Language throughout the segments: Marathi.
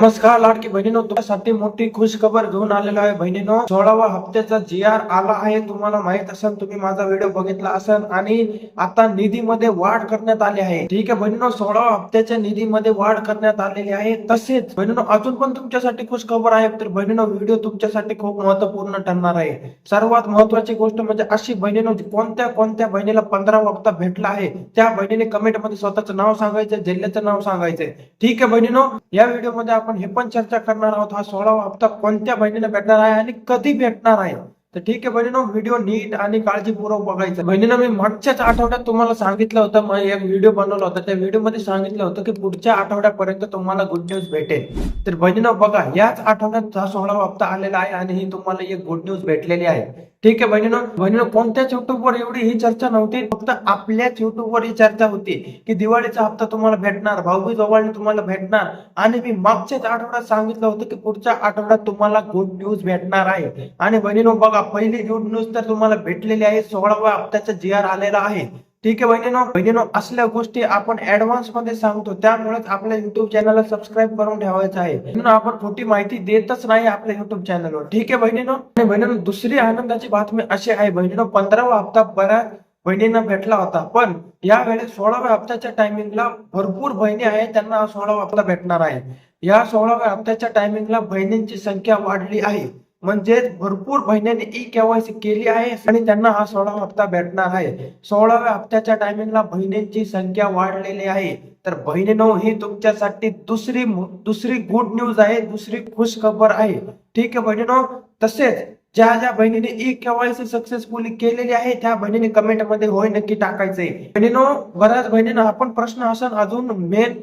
नमस्कार लाडकी बहिणीनो. तुमच्यासाठी मोठी खुश खबर घेऊन आलेलो आहे बहिणीनो. सोळावा हप्त्याचा जी आर आला आहे. तुम्हाला माहीत असेल तुम्ही माझा व्हिडिओ बघितला असेल आणि आता निधीमध्ये वाढ करण्यात आली आहे. ठीक आहे बहिणीनो सोळावा हप्त्याच्या निधीमध्ये वाढ करण्यात आलेली आहे. तसेच बहिणीनो अजून पण तुमच्यासाठी खुश खबर आहे तर बहिणीनो व्हिडिओ तुमच्यासाठी खूप महत्त्वपूर्ण ठरणार आहे. सर्वात महत्वाची गोष्ट म्हणजे अशी बहिणीनो कोणत्या कोणत्या बहिणीला पंधरा हप्ता भेटला आहे त्या बहिणीने कमेंटमध्ये स्वतःचं नाव सांगायचं जिल्ह्याचं नाव सांगायचंय ठीक आहे बहिणीनो या व्हिडिओमध्ये आपण हे पण चर्चा करणार आहोत हा सोळावा हप्ता कोणत्या बहिणीला भेटणार आहे आणि कधी भेटणार आहे? तर ठीक आहे बहिणीनो व्हिडिओ नीट आणि काळजीपूर्वक बघायचा. बहिणीनं मी मागच्याच आठवड्यात तुम्हाला सांगितलं होतं मग एक व्हिडिओ बनवला होता. त्या व्हिडिओमध्ये सांगितलं होतं की पुढच्या आठवड्यापर्यंत तुम्हाला गुड न्यूज भेटेल. तर बहिणीनं बघा याच आठवड्यात हा सोळावा हप्ता आलेला आहे आणि ही तुम्हाला एक गुड न्यूज भेटलेली आहे. ठीक आहे बहिणीनं. बहिणीनं कोणत्याच युट्यूबवर एवढी ही चर्चा नव्हती. फक्त आपल्याच युट्यूबवर ही चर्चा होती की दिवाळीचा हप्ता तुम्हाला भेटणार भाऊबीज ओवाळणी तुम्हाला भेटणार. आणि मी मागच्याच आठवड्यात सांगितलं होतं की पुढच्या आठवड्यात तुम्हाला गुड न्यूज भेटणार आहे. आणि बहिणीनो बघा पहिली गुड न्यूज तर तुम्हाला भेटलेली आहे. सोळाव्या हप्त्याचा जी आर आलेला आहे. ठीक आहे बहिणीनो बहिणीनो असल्या गोष्टी आपण ऍडव्हान्समध्ये सांगतो. त्यामुळेच आपल्या युट्यूब चॅनलला सबस्क्राईब करून ठेवायचं आहे. बहिणीनो, आपण खोटी माहिती देतच नाही आपल्या युट्यूब चॅनलवर ठीक आहे बहिणीनो? आणि बहिणीनो दुसरी आनंदाची बातमी अशी आहे बहिणीनो पंधरावा हप्ता बऱ्याच बहिणींना भेटला होता. पण यावेळेस सोळाव्या हप्त्याच्या टायमिंगला भरपूर बहिणी आहेत त्यांना सोळावा हप्ता भेटणार आहे. या सोळाव्या हप्त्याच्या टायमिंगला बहिणींची संख्या वाढली आहे. म्हणजेच भरपूर बहिणीने ई केवायसी केली आहे आणि त्यांना हा सोळावा हप्ता भेटणार आहे. सोळाव्या हप्त्याच्या टायमिंगला बहिणींची संख्या वाढलेली आहे. तर बहिणीनो ही तुमच्यासाठी दुसरी दुसरी गुड न्यूज आहे दुसरी खुश खबर आहे. ठीक आहे बहिणीनो तसेच ज्या ज्या बहिणीने ई केवायसी सक्सेसफुली केलेली आहे त्या बहिणीने कमेंटमध्ये होय नक्की टाकायचंय. बहिणीनो बऱ्याच बहिणींना आपण प्रश्न असन अजून मेन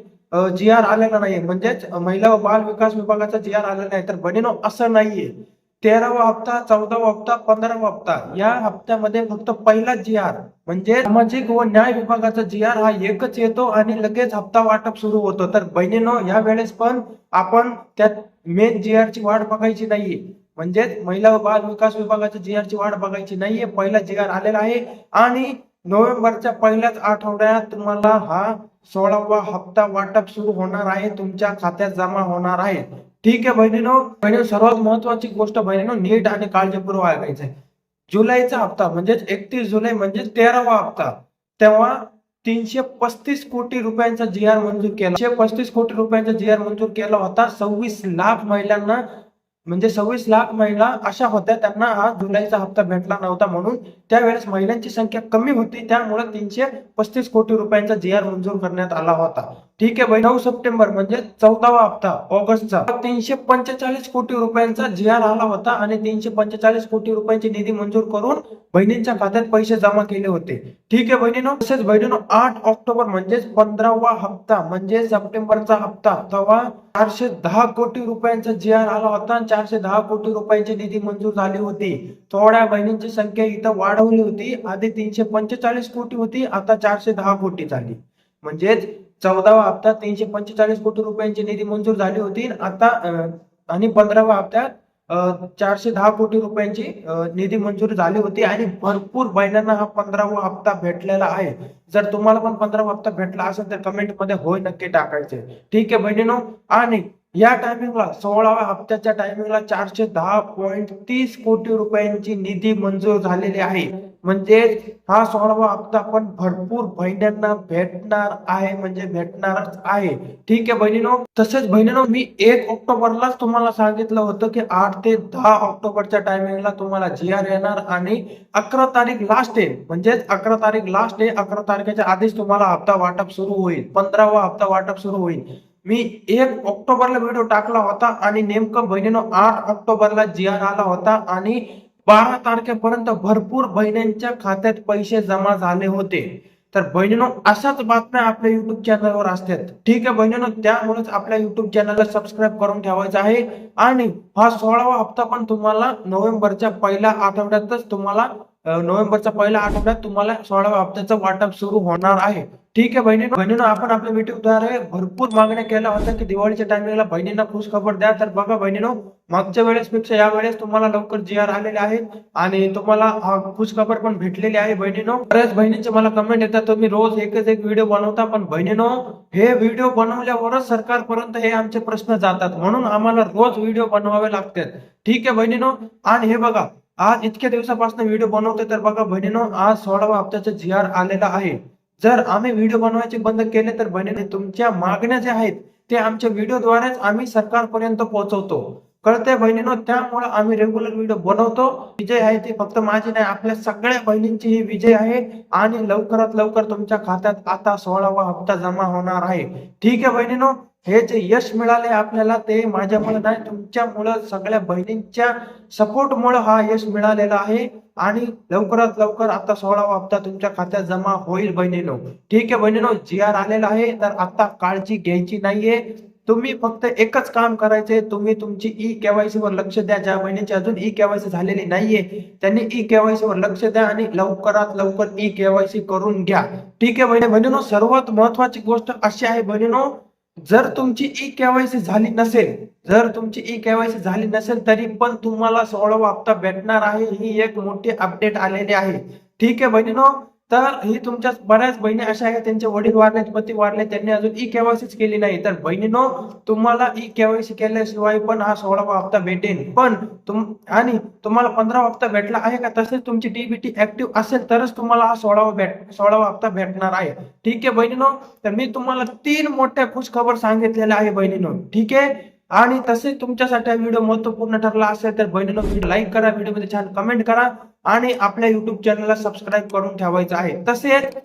जी आर आलेला नाहीये. म्हणजेच महिला व बाल विकास विभागाचा जी आर आलेला नाही. तर बहिणीनो असं नाहीये. तेरावा हप्ता चौदावा हप्ता पंधरावा हप्ता या हप्त्यामध्ये फक्त पहिला जी आर म्हणजे सामाजिक व न्याय विभागाचा जी आर हा एकच येतो आणि लगेच हप्ता वाटप सुरू होतो. तर बहिणीनो या वेळेस पण आपण त्यात मेन जी आर ची वाट बघायची नाहीये. म्हणजेच महिला व बाल विकास विभागाच्या जी आर ची वाट बघायची नाहीये. पहिला जी आर आलेला आहे आणि नोव्हेंबरच्या पहिल्याच आठवड्यात तुम्हाला हा सोळावा हप्ता वाटप सुरू होणार आहे. तुमच्या खात्यात जमा होणार आहे. ठीक आहे बहिणीनो बहिणी सर्वात महत्वाची गोष्ट बहिणीनो नीट आणि काळजीपूर्वक ऐकायचं आहे. जुलैचा हप्ता म्हणजेच एकतीस जुलै म्हणजे तेरावा हप्ता तेव्हा तीनशे पस्तीस कोटी रुपयांचा जी आर मंजूर केला. पस्तीस कोटी रुपयांचा जी आर मंजूर केला होता सव्वीस लाख महिलांना म्हणजे सव्वीस लाख महिला अशा होत्या त्यांना हा जुलैचा हप्ता भेटला नव्हता म्हणून. त्यावेळेस महिलांची संख्या कमी होती त्यामुळे तीनशे पस्तीस कोटी रुपयांचा जी आर मंजूर करण्यात आला होता. ठीक आहे भाई. नऊ सप्टेंबर म्हणजे चौदावा हप्ता ऑगस्टचा. तीनशे पंचेचाळीस कोटी रुपयांचा जी आर आला होता आणि तीनशे पंचेचाळीस कोटी रुपयांची निधी मंजूर करून बहिणींच्या खात्यात पैसे जमा केले होते. ठीक आहे बहिणीनो. तसेच बहिणीनो आठ ऑक्टोबर म्हणजेच पंधरावा हप्ता म्हणजे सप्टेंबरचा हप्ता. तेव्हा चारशे दहा कोटी रुपयांचा जी आर आला होता आणि चारशे दहा कोटी रुपयांची निधी मंजूर झाली होती. थोड्या बहिणींची संख्या इथं वाढवली होती. आधी तीनशे पंचेचाळीस कोटी होती आता चारशे दहा कोटी झाली. म्हणजेच चौदावा हप्ता तीनशे पंचेचाळीस कोटी रुपयांची निधी मंजूर झाली होती. आता आणि पंधरावा हप्त्यात चारशे दहा कोटी रुपयांची निधी मंजूर झाली होती आणि भरपूर बहिणींना हा पंधरावा हप्ता भेटलेला आहे. जर तुम्हाला पण पंधरावा हप्ता भेटला असेल तर कमेंटमध्ये होय नक्की टाकायचे. ठीक आहे बहिणीनो आणि या टायमिंगला सोळाव्या हप्त्याच्या टायमिंगला चारशे दहा पॉईंट तीस कोटी रुपयांची निधी मंजूर झालेली आहे. म्हणजे हा सोळावा हप्ता पण भरपूर बहिणींना भेटणार आहे म्हणजे भेटणारच आहे. ठीक आहे बहिणीनो तसेच बहिणीनो मी एक ऑक्टोबरलाच तुम्हाला सांगितलं होतं की आठ ते दहा ऑक्टोबरच्या टायमिंगला तुम्हाला जी आर येणार आणि अकरा तारीख लास्ट आहे म्हणजेच अकरा तारीख लास्ट आहे अकरा तारखेच्या आधीच तुम्हाला हप्ता वाटप सुरू होईल पंधरावा हप्ता वाटप सुरू होईल. मी एक ऑक्टोबरला व्हिडिओ टाकला होता आणि नेमकं बहिणीनो आठ ऑक्टोबरला जी आर आला होता आणि बारा तारखेपर्यंत भरपूर बहिणींच्या खात्यात पैसे जमा झाले होते. तर बहिणीनो अशाच बातम्या आपल्या युट्यूब चॅनलवर असतात. ठीक आहे बहिणीनो त्यामुळेच आपल्या युट्यूब चॅनलला सबस्क्राईब करून ठेवायचं आहे. आणि हा सोळावा हप्ता पण तुम्हाला नोव्हेंबरच्या पहिल्या आठवड्यातच तुम्हाला नोव्हेंबरच्या पहिल्या आठवड्यात तुम्हाला सोळाव्या हप्त्याचं वाटप सुरू होणार आहे. ठीक आहे बहिणी बहिणीनो आपण आपल्या व्हिडिओद्वारे भरपूर मागण्या केल्या होत्या की दिवाळीच्या टायमिंगला बहिणींना खुश खबर द्या. तर बघा बहिणीनो मागच्या वेळेस पेक्षा या वेळेस तुम्हाला लवकर जी आर आलेले आहेत आणि तुम्हाला खुश खबर पण भेटलेली आहे बहिणीनो. बऱ्याच बहिणींचे मला कमेंट येतात तुम्ही रोज एकच एक व्हिडिओ बनवता पण बहिणीनो हे व्हिडिओ बनवल्यावरच सरकारपर्यंत हे आमचे प्रश्न जातात. म्हणून आम्हाला रोज व्हिडिओ बनवावे लागतात. ठीक आहे बहिणीनो? आणि हे बघा आज इतक्या दिवसापासून व्हिडिओ बनवते तर बघा बहिणीनो आज सोळावा हप्त्याचा जी आर आलेला आहे. जर आम्ही व्हिडिओ बनवायचे बंद केले तर बहिणीने तुमच्या मागण्या ज्या आहेत ते आमच्या व्हिडिओद्वारेच आम्ही सरकारपर्यंत पोहोचवतो. कळतंय बहिणीनो त्यामुळे आम्ही रेग्युलर व्हिडिओ बनवतो. विजय आहे ती फक्त माझी नाही आपल्या सगळ्या बहिणींची ही विजय आहे. आणि लवकरात लवकर तुमच्या खात्यात आता सोळावा हप्ता जमा होणार आहे. ठीक आहे बहिणीनो हे जे यश मिळाले आपल्याला ते माझ्यामुळे नाही तुमच्यामुळं सगळ्या बहिणींच्या सपोर्टमुळे हा यश मिळालेला आहे. आणि लवकरात लवकर आता सोळावा हप्ता तुमच्या खात्यात जमा होईल बहिणीनो. ठीक आहे बहिणीनो जी आर आलेला आहे तर आता काळजी घ्यायची नाहीये. तुम्ही फक्त एकच काम करायचंय. तुम्ही तुमची ई केवायसी वर लक्ष द्या. ज्या महिन्याची अजून ई केवायसी झालेली नाहीये त्यांनी ई केवायसी वर लक्ष द्या आणि लवकरात लवकर ई केवायसी करून घ्या. ठीक आहे बहिणी बहिणीनो सर्वात महत्वाची गोष्ट अशी आहे बहिणीनो जर तुमची ई केवायसी झाली नसेल जर तुमची ई केवायसी झाली नसेल तरी पण तुम्हाला सोळावा हप्ता भेटणार आहे. ही एक मोठी अपडेट आलेली आहे. ठीक आहे बहिणीनो तर ही तुमच्या बऱ्याच बहिणी अशा आहेत त्यांचे वडील वारले पती वारले त्यांनी अजून ई केवायसीच केली नाही. तर बहिणीनो तुम्हाला ई केवायसी केल्याशिवाय पण हा सोळावा हप्ता भेटेल पण तुम आणि तुम्हाला पंधरावा हप्ता भेटला आहे का तसेच तुमची डीबीटी ऍक्टिव्ह असेल तरच तुम्हाला हा सोळावा भेट सोळावा हप्ता भेटणार आहे. ठीक आहे बहिणीनो तर मी तुम्हाला तीन मोठ्या खुश खबर सांगितलेल्या आहे बहिणीनो. ठीक आहे? आणि तसेच तुमच्यासाठी हा व्हिडिओ महत्त्वपूर्ण ठरला असेल तर बहिणीनो व्हिडिओ लाईक करा व्हिडिओमध्ये छान कमेंट करा आणि आपल्या युट्यूब चॅनलला सबस्क्राईब करून ठेवायचं आहे. तसेच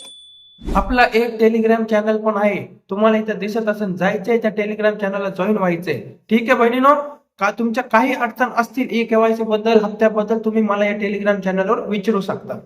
आपला एक टेलिग्राम चॅनल पण आहे. तुम्हाला इथं दिसत असेल जायचंय त्या टेलिग्राम चॅनलला जॉईन व्हायचंय. ठीक आहे बहिणीनो का तुमच्या काही अडचण असतील ई केवायसी बद्दल हप्त्याबद्दल तुम्ही मला या टेलिग्राम चॅनलवर विचारू शकता.